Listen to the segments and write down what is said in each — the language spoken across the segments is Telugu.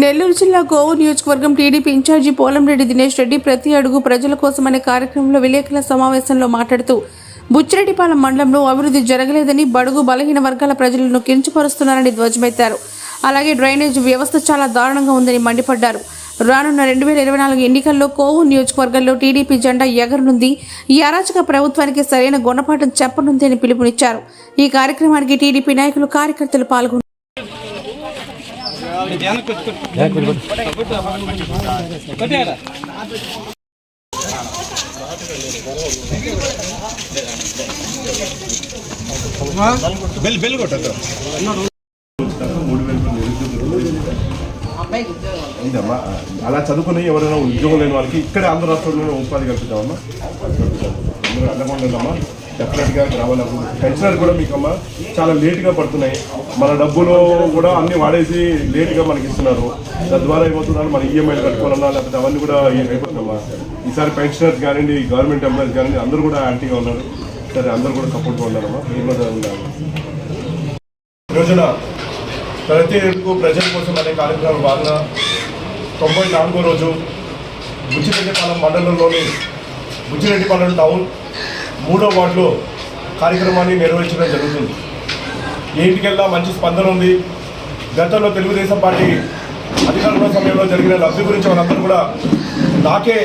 నెల్లూరు జిల్లా గోవు నియోజకవర్గం టీడీపీ ఇన్ఛార్జి పోలంరెడ్డి దినేష్ రెడ్డి ప్రతి అడుగు ప్రజల కోసం అనే కార్యక్రమంలో విలేకరుల సమావేశంలో మాట్లాడుతూ బుచ్చిరెడ్డిపాలెం మండలంలో అభివృద్ధి జరగలేదని బడుగు బలహీన వర్గాల ప్రజలను కించపరుస్తున్నారని ధ్వజమెత్తారు. అలాగే డ్రైనేజ్ వ్యవస్థ చాలా దారుణంగా ఉందని మండిపడ్డారు. రానున్న రెండు వేల ఇరవై నాలుగు ఎన్నికల్లో కోవు నియోజకవర్గంలో టీడీపీ జెండా ఎగరనుంది. ఈ అరాచక ప్రభుత్వానికి సరైన గుణపాఠం చెప్పనుంది అని పిలుపునిచ్చారు. ఈ కార్యక్రమానికి టీడీపీ నాయకులు కార్యకర్తలు పాల్గొన్నారు. బెల్ బెల్ అలా చదువుకుని ఎవరైనా ఉద్యోగం లేని వాళ్ళకి ఇక్కడ ఆంధ్ర రాష్ట్రంలో ఉపాధి కల్పిద్దామమ్మా. అందరూ అండగా ఉండదమ్మా డెఫినెట్గా రావాలి పెన్షనర్ కూడా మీకు అమ్మా చాలా లేట్గా పడుతున్నాయి. మన డబ్బులు కూడా అన్ని వాడేసి లేట్గా మనకి ఇస్తున్నారు. తద్వారా ఏమవుతున్నారు మన ఈఎంఐలు కట్టుకోవాలన్నా లేకపోతే అవన్నీ కూడా అయిపోతుందమ్మా ఈసారి పెన్షనర్స్ కానివ్వండి గవర్నమెంట్ ఎంప్లాయీస్ కానివ్వండి అందరూ కూడా యాంటీగా ఉన్నారు. సరే అందరూ కూడా సపోర్ట్గా ఉన్నారమ్మా. మీరు ఈ రోజున ప్రతి ఏడుకు ప్రజల కోసం అనే కార్యక్రమం భాగంగా తొంభై నాలుగో రోజు బుచ్చిరెడ్డిపాలెం మండలంలోని బుచ్చిరెడ్డిపాలెం టౌన్ మూడో వార్డులో కార్యక్రమాన్ని నిర్వహించడం జరుగుతుంది. ఏ మంచి స్పందన ఉంది. గతంలో తెలుగుదేశం పార్టీ అధికారంలో సమయంలో జరిగిన లబ్ధి గురించి వాళ్ళందరూ కూడా నాకే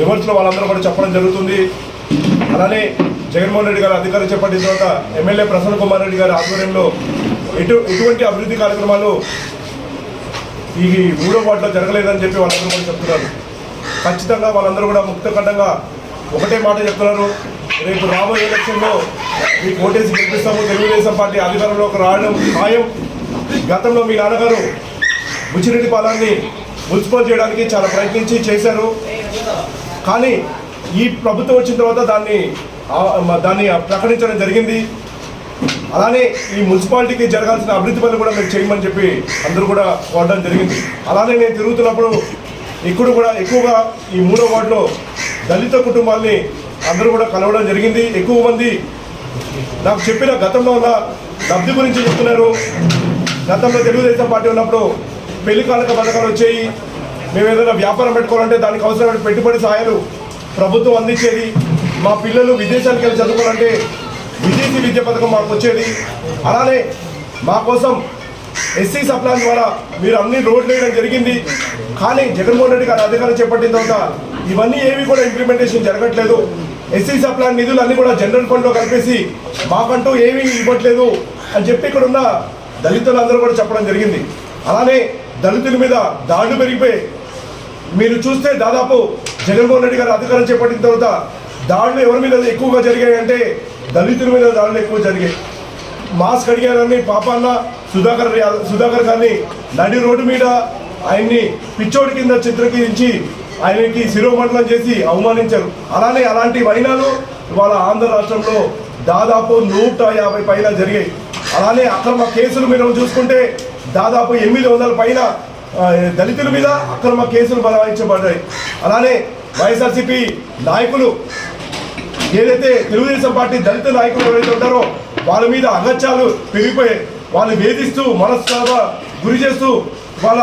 రివర్స్లో వాళ్ళందరూ కూడా చెప్పడం జరుగుతుంది. అలానే జగన్మోహన్ రెడ్డి గారు అధికారం చేపట్టిన తర్వాత ఎమ్మెల్యే ప్రసన్న కుమార్ రెడ్డి గారి ఆధ్వర్యంలో ఎటు ఎటువంటి అభివృద్ధి కార్యక్రమాలు ఈ మూడో వార్డులో జరగలేదని చెప్పి వాళ్ళందరూ కూడా చెప్తున్నారు. ఖచ్చితంగా వాళ్ళందరూ కూడా ముక్తఖండంగా ఒకటే మాట చెప్తున్నారు రేపు రాబోయే ఎలక్షన్లో మీకు ఓటేసి గెలిపిస్తాము. తెలుగుదేశం పార్టీ అధికారంలోకి రావడం ఖాయం. గతంలో మీ నాన్నగారు బుచ్చిరెడ్డి పాలాన్ని మున్సిపల్ చేయడానికి చాలా ప్రయత్నించి చేశారు. కానీ ఈ ప్రభుత్వం వచ్చిన తర్వాత దాన్ని దాన్ని ప్రకటించడం జరిగింది. అలానే ఈ మున్సిపాలిటీకి జరగాల్సిన అభివృద్ధి పనులు కూడా మీరు చేయమని చెప్పి అందరూ కూడా కోరడం జరిగింది. అలానే నేను తిరుగుతున్నప్పుడు ఇక్కడ కూడా ఎక్కువగా ఈ మూడో వార్డులో దళిత కుటుంబాల్ని అందరూ కూడా కలవడం జరిగింది. ఎక్కువ మంది నాకు చెప్పిన గతంలో ఉన్న లబ్ధి గురించి చెప్తున్నారు. గతంలో తెలుగుదేశం పార్టీ ఉన్నప్పుడు పెళ్ళి కాలక పథకాలు వచ్చాయి. మేము ఏదైనా వ్యాపారం పెట్టుకోవాలంటే దానికి అవసరమైన పెట్టుబడి సహాయాలు ప్రభుత్వం అందించేది. మా పిల్లలు విదేశాలకు వెళ్ళి చదువుకోవాలంటే విదేశీ విద్య పథకం మాకు వచ్చేది. అలానే మా కోసం ఎస్సీ సప్లాన్ ద్వారా మీరు అన్ని రోడ్లు వేయడం జరిగింది. కానీ జగన్మోహన్ రెడ్డి గారు అధికారం చేపట్టిన తర్వాత ఇవన్నీ ఏవి కూడా ఇంప్లిమెంటేషన్ జరగట్లేదు. ఎస్సీ సప్లాన్ నిధులు అన్ని కూడా జనరల్ ఫండ్లో కలిపేసి మాకంటూ ఏమీ ఇవ్వట్లేదు అని చెప్పి ఇక్కడ ఉన్న దళితులందరూ కూడా చెప్పడం జరిగింది. అలానే దళితుల మీద దాడులు పెరిగిపోయి మీరు చూస్తే దాదాపు జగన్మోహన్ రెడ్డి గారు అధికారం చేపట్టిన తర్వాత దాడులు ఎవరి మీద ఎక్కువగా జరిగాయి అంటే దళితుల మీద దాడులు ఎక్కువ జరిగాయి. మాస్క్ అడిగారని పాపాన్న సుధాకర్ సుధాకర్ గారిని నడి రోడ్డు మీద ఆయన్ని పిచ్చోడి కింద చిత్రీకరించి ఆయనకి శిరోమండలం చేసి అవమానించారు. అలానే అలాంటి వైనాలు ఇవాళ ఆంధ్ర రాష్ట్రంలో దాదాపు నూట యాభై పైన జరిగాయి. అలానే అక్రమ కేసులు మీరు చూసుకుంటే దాదాపు ఎనిమిది వందల పైన దళితుల మీద అక్రమ కేసులు బలవాయించబడ్డాయి అలానే వైఎస్ఆర్సీపీ నాయకులు ఏదైతే తెలుగుదేశం పార్టీ దళిత నాయకులు ఎవరైతే ఉంటారో వాళ్ళ మీద అగత్యాలు పెరిగిపోయాయి. వాళ్ళు వేధిస్తూ మనస్తాప గురి చేస్తూ వాళ్ళ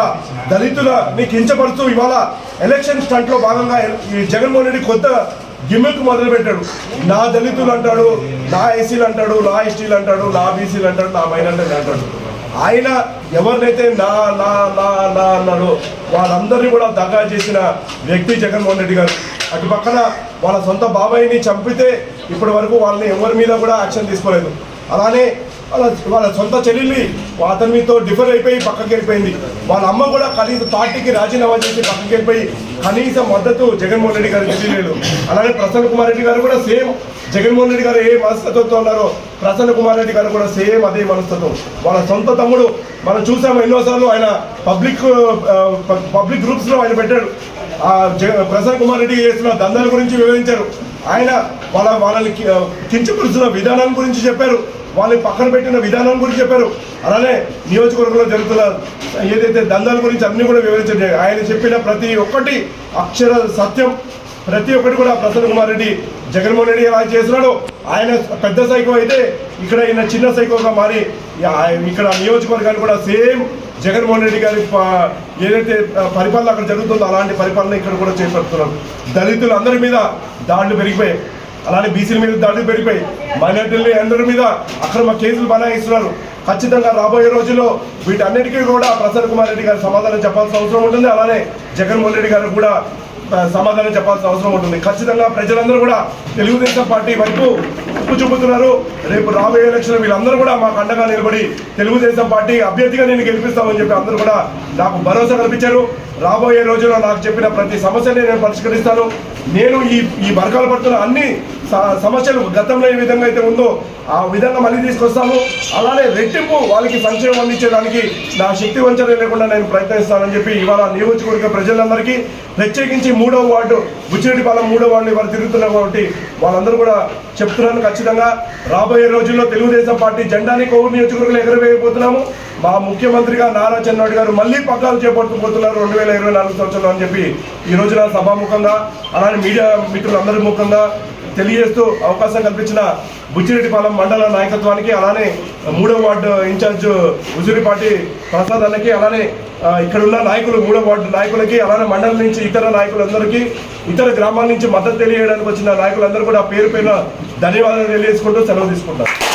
దళితులని కించపరుస్తూ ఇవాళ ఎలక్షన్ స్టంట్లో భాగంగా ఈ జగన్మోహన్ రెడ్డి కొత్త గిమ్మిక్ మొదలు పెట్టాడు నా దళితులు అంటాడు నా ఎస్సీలు అంటాడు నా ఎస్టీలు అంటాడు నా బీసీలు అంటాడు నా మైనార్టీలు అంటాడు. ఆయన ఎవరినైతే నా నా నా నా అన్నాడో వాళ్ళందరినీ కూడా దగా చేసిన వ్యక్తి జగన్మోహన్ రెడ్డి గారు. అటు పక్కన వాళ్ళ సొంత బాబాయిని చంపితే ఇప్పటి వరకు వాళ్ళని ఎవరి మీద కూడా యాక్షన్ తీసుకోలేదు. అలానే వాళ్ళ వాళ్ళ సొంత చెల్లెల్ని అతని మీతో డిఫర్ అయిపోయి పక్కకి వెళ్ళిపోయింది. వాళ్ళ అమ్మ కూడా కనీసం పార్టీకి రాజీనామా చేసి పక్కకి వెళ్ళిపోయి కనీస మద్దతు జగన్మోహన్ రెడ్డి గారికి తెలియలేదు అలాగే ప్రసన్న కుమార్ రెడ్డి గారు కూడా సేమ్ జగన్మోహన్ రెడ్డి గారు ఏ మనస్తత్వంతో ఉన్నారో ప్రసన్న కుమార్ రెడ్డి గారు కూడా సేమ్ అదే మనస్తత్వం. వాళ్ళ సొంత తమ్ముడు మనం చూసాము ఎన్నోసార్లు ఆయన పబ్లిక్ పబ్లిక్ గ్రూప్స్లో ఆయన పెట్టాడు. ప్రసన్న కుమార్ రెడ్డి చేస్తున్న దందాల గురించి వివరించారు. ఆయన వాళ్ళ వాళ్ళని కి- కించపరుస్తున్న విధానం గురించి చెప్పారు. వాళ్ళని పక్కన పెట్టిన విధానం గురించి చెప్పారు. అలానే నియోజకవర్గంలో జరుగుతున్న ఏదైతే దందాల గురించి అన్ని కూడా వివరించండి. ఆయన చెప్పిన ప్రతి ఒక్కటి అక్షర సత్యం. ప్రతి ఒక్కటి కూడా ప్రసన్న కుమార్ రెడ్డి జగన్మోహన్ రెడ్డి ఎలా చేస్తున్నాడో. ఆయన పెద్ద సైకో అయితే ఇక్కడ ఈయన చిన్న సైకోగా మారి ఇక్కడ నియోజకవర్గాన్ని కూడా సేమ్ జగన్మోహన్ రెడ్డి గారి ఏదైతే పరిపాలన అక్కడ జరుగుతుందో అలాంటి పరిపాలన ఇక్కడ కూడా చేపడుతున్నారు. దళితులు అందరి మీద దాడులు పెరిగిపోయాయి. అలానే బీసీల మీద దాడులు పెరిగిపోయి మైనార్టీలు అందరి మీద అక్రమ కేసులు బనాయిస్తున్నారు. ఖచ్చితంగా రాబోయే రోజుల్లో వీటన్నిటికీ కూడా ప్రసన్న కుమార్ రెడ్డి గారు సమాధానం చెప్పాల్సిన అవసరం ఉంటుంది. అలానే జగన్మోహన్ రెడ్డి గారు కూడా సమాధానం చెప్పాల్సిన అవసరం ఉంటుంది. ఖచ్చితంగా ప్రజలందరూ కూడా తెలుగుదేశం పార్టీ వైపు ఉప్పు చూపుతున్నారు. రేపు రాబోయే ఎలక్షన్ వీళ్ళందరూ కూడా మాకు అండగా నిలబడి తెలుగుదేశం పార్టీ అభ్యర్థిగా నేను గెలిపిస్తామని చెప్పి అందరూ కూడా నాకు భరోసా కల్పించారు. రాబోయే రోజుల్లో నాకు చెప్పిన ప్రతి సమస్యని నేను పరిష్కరిస్తాను. నేను ఈ ఈ వర్గాలు పడుతున్న అన్ని సమస్యలు గతంలో ఏ విధంగా అయితే ఉందో ఆ విధంగా మళ్ళీ తీసుకొస్తాము. అలానే రెట్టింపు వాళ్ళకి సంక్షేమం అందించడానికి నా శక్తి వంచన లేకుండా నేను ప్రయత్నిస్తానని చెప్పి ఇవాళ నియోజకవర్గ ప్రజలందరికీ ప్రత్యేకించి మూడో వార్డు బుచ్చిరెడ్డిపాలెం మూడో వార్డుని వారు తిరుగుతున్నారు కాబట్టి వాళ్ళందరూ కూడా చెప్తున్నాను. ఖచ్చితంగా రాబోయే రోజుల్లో తెలుగుదేశం పార్టీ జెండాని కోవూరు నియోజకవర్గంలో ఎగరవేయబోతున్నాము. మా ముఖ్యమంత్రిగా నారా చంద్రబాబు గారు మళ్ళీ పగ్గాలు చేపట్టుకుపోతున్నారు రెండు వేల ఇరవై నాలుగు సంవత్సరంలో అని చెప్పి ఈ రోజున సభాముఖంగా అలానే మీడియా మిత్రులందరి ముఖంగా తెలియజేస్తూ అవకాశం కల్పించిన బుచ్చిరెడ్డిపాలెం మండల నాయకత్వానికి అలానే మూడో వార్డు ఇన్ఛార్జ్ హుజూరిపాటి ప్రసాద్ అన్నకి అలానే ఇక్కడ ఉన్న నాయకులు మూడో వార్డు నాయకులకి అలానే మండలం నుంచి ఇతర నాయకులందరికీ ఇతర గ్రామాల నుంచి మద్దతు తెలియడానికి వచ్చిన నాయకులందరూ కూడా పేరు పైన ధన్యవాదాలు తెలియజేసుకుంటూ సెలవు తీసుకుంటారు